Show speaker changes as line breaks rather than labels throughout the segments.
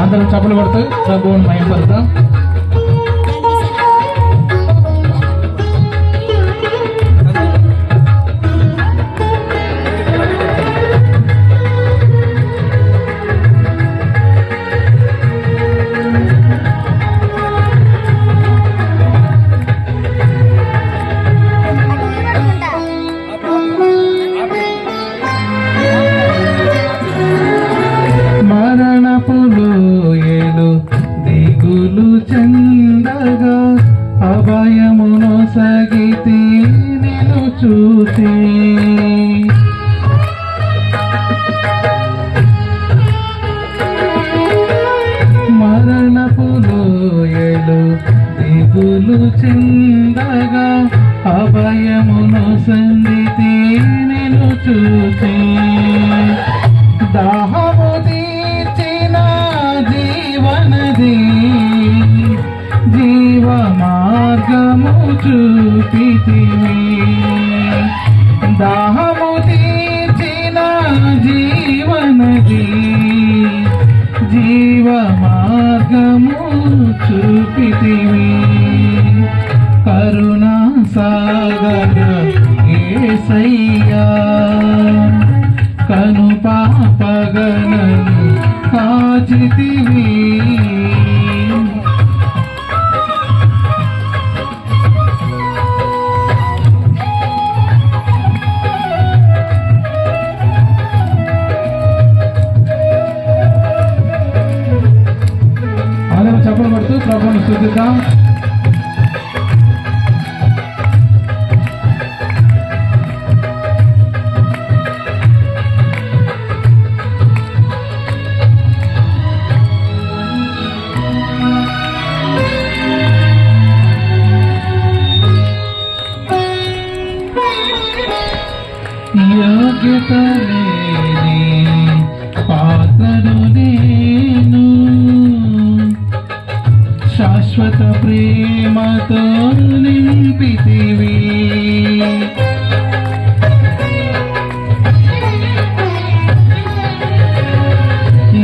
అందరం చప్పలు కొడుతూ ప్రభువుని మయంపడతాం. చెందగా అభయమును సగితి నేను చూసి. కరుణా సాగర ఏసయ్యా కను పాపగనను కాచితివి అందరం చప్పలు పడుతూ యోగ్యత లేని పాత్రను నేను. శాశ్వత ప్రేమతో నింపితివి.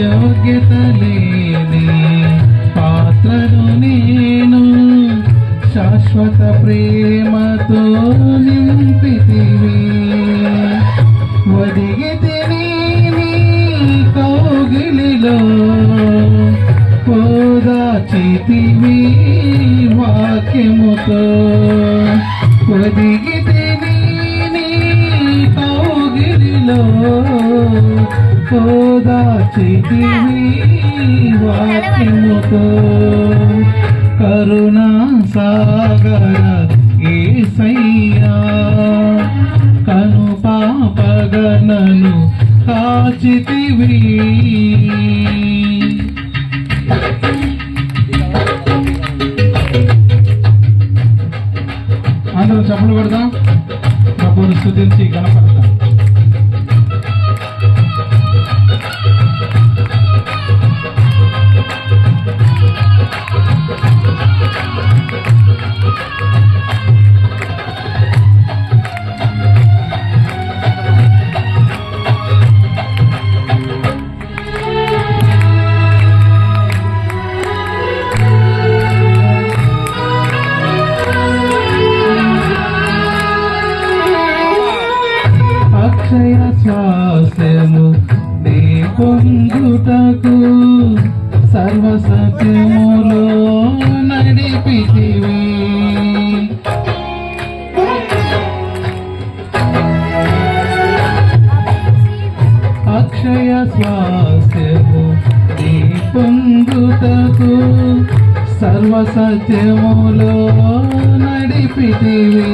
యోగ్యత లేని పాత్రను నేను. శాశ్వత ప్రేమతో నింపితివి. ఒదిగితే నీ కౌగిలిలో పోదాచితివి వాక్యముతో ఒదిగితే నీ కౌగిలిలో పోదాచితివి వాక్యముతో కరుణా సాగర ఏసయ్యా కను పాపగనను కాచితివి. పొందుటకు సర్వసత్యములో నడిపితివి. అక్షయ స్వాస్థ్యము నీ పొందుటకు సర్వసత్యములో నడిపితివి.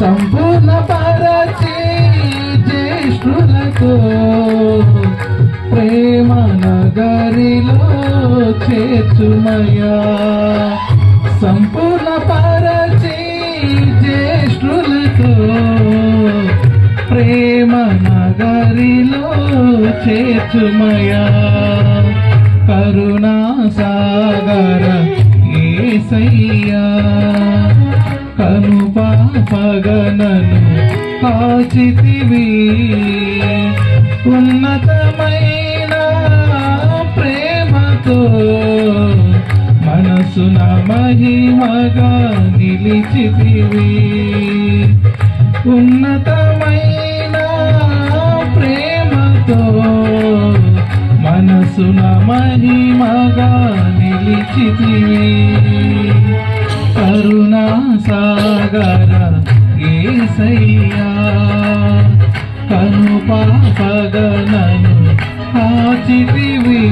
సంపూర్ణ పరచి జ్యేష్ఠులతో నగరిలో చేతుమయా సంపూర్ణ పరచి జ్యేష్ఠులతో ప్రేమ నగరిలో చేతుమయా కరుణా సాగర ఏసయ్యా. కను పాపగనను కాచితివి. ఉన్నతమైన ప్రేమతో మనసున మహిమగా నిలిచితివి. ఉన్నతమైన ప్రేమతో మనసున మహిమగా నిలిచితివి. కరుణా సాగర ఏసయ్యా కను పాపగనను కాచితివి.